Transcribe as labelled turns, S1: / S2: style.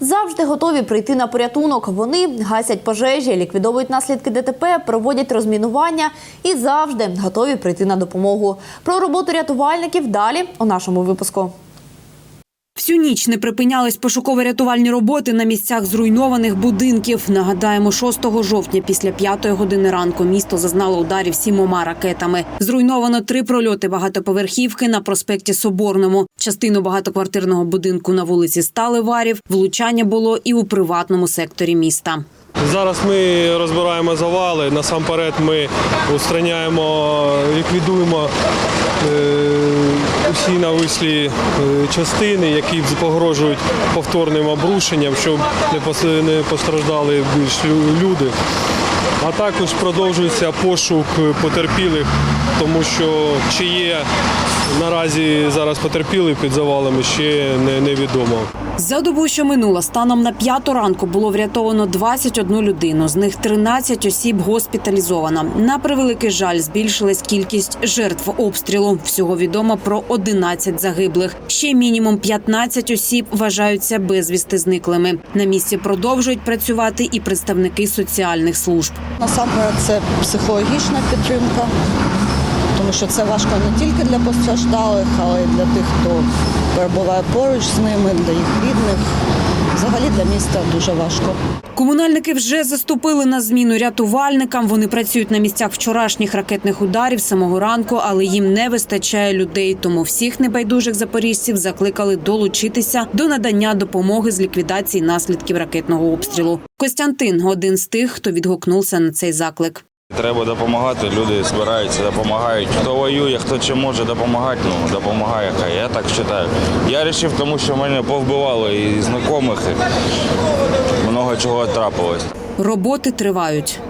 S1: Завжди готові прийти на порятунок. Вони гасять пожежі, ліквідовують наслідки ДТП, проводять розмінування і завжди готові прийти на допомогу. Про роботу рятувальників далі у нашому випуску.
S2: Всю ніч не припинялись пошуково-рятувальні роботи на місцях зруйнованих будинків. Нагадаємо, 6 жовтня після 5 години ранку місто зазнало ударів сімома ракетами. Зруйновано три прольоти багатоповерхівки на проспекті Соборному. Частину багатоквартирного будинку на вулиці Сталеварів. Влучання було і у приватному секторі міста.
S3: Зараз ми розбираємо завали. Насамперед ми устраняємо, ліквідуємо усі навислі е, частини, які погрожують повторним обрушенням, щоб не постраждали більш люди. А також продовжується пошук потерпілих, тому що чи є наразі зараз потерпілих під завалами, ще не, невідомо.
S2: За добу, що минула, станом на п'яту ранку було врятовано 21 людину. З них 13 осіб госпіталізовано. На превеликий жаль, збільшилась кількість жертв обстрілу. Всього відомо про 11 загиблих. Ще мінімум 15 осіб вважаються безвісти зниклими. На місці продовжують працювати і представники соціальних служб.
S4: Насамперед це психологічна підтримка, тому що це важко не тільки для постраждалих, але й для тих, хто перебуває поруч з ними, для їх рідних. Взагалі для міста дуже важко.
S2: Комунальники вже заступили на зміну рятувальникам. Вони працюють на місцях вчорашніх ракетних ударів самого ранку, але їм не вистачає людей. Тому всіх небайдужих запоріжців закликали долучитися до надання допомоги з ліквідації наслідків ракетного обстрілу. Костянтин один з тих, хто відгукнувся на цей заклик.
S5: Треба допомагати, люди збираються, допомагають. Хто воює, хто чим може допомагати, ну допомагає. Хай я так вважаю. Я вирішив, тому що мене повбивало і знайомих, і много чого трапилось.
S2: Роботи тривають.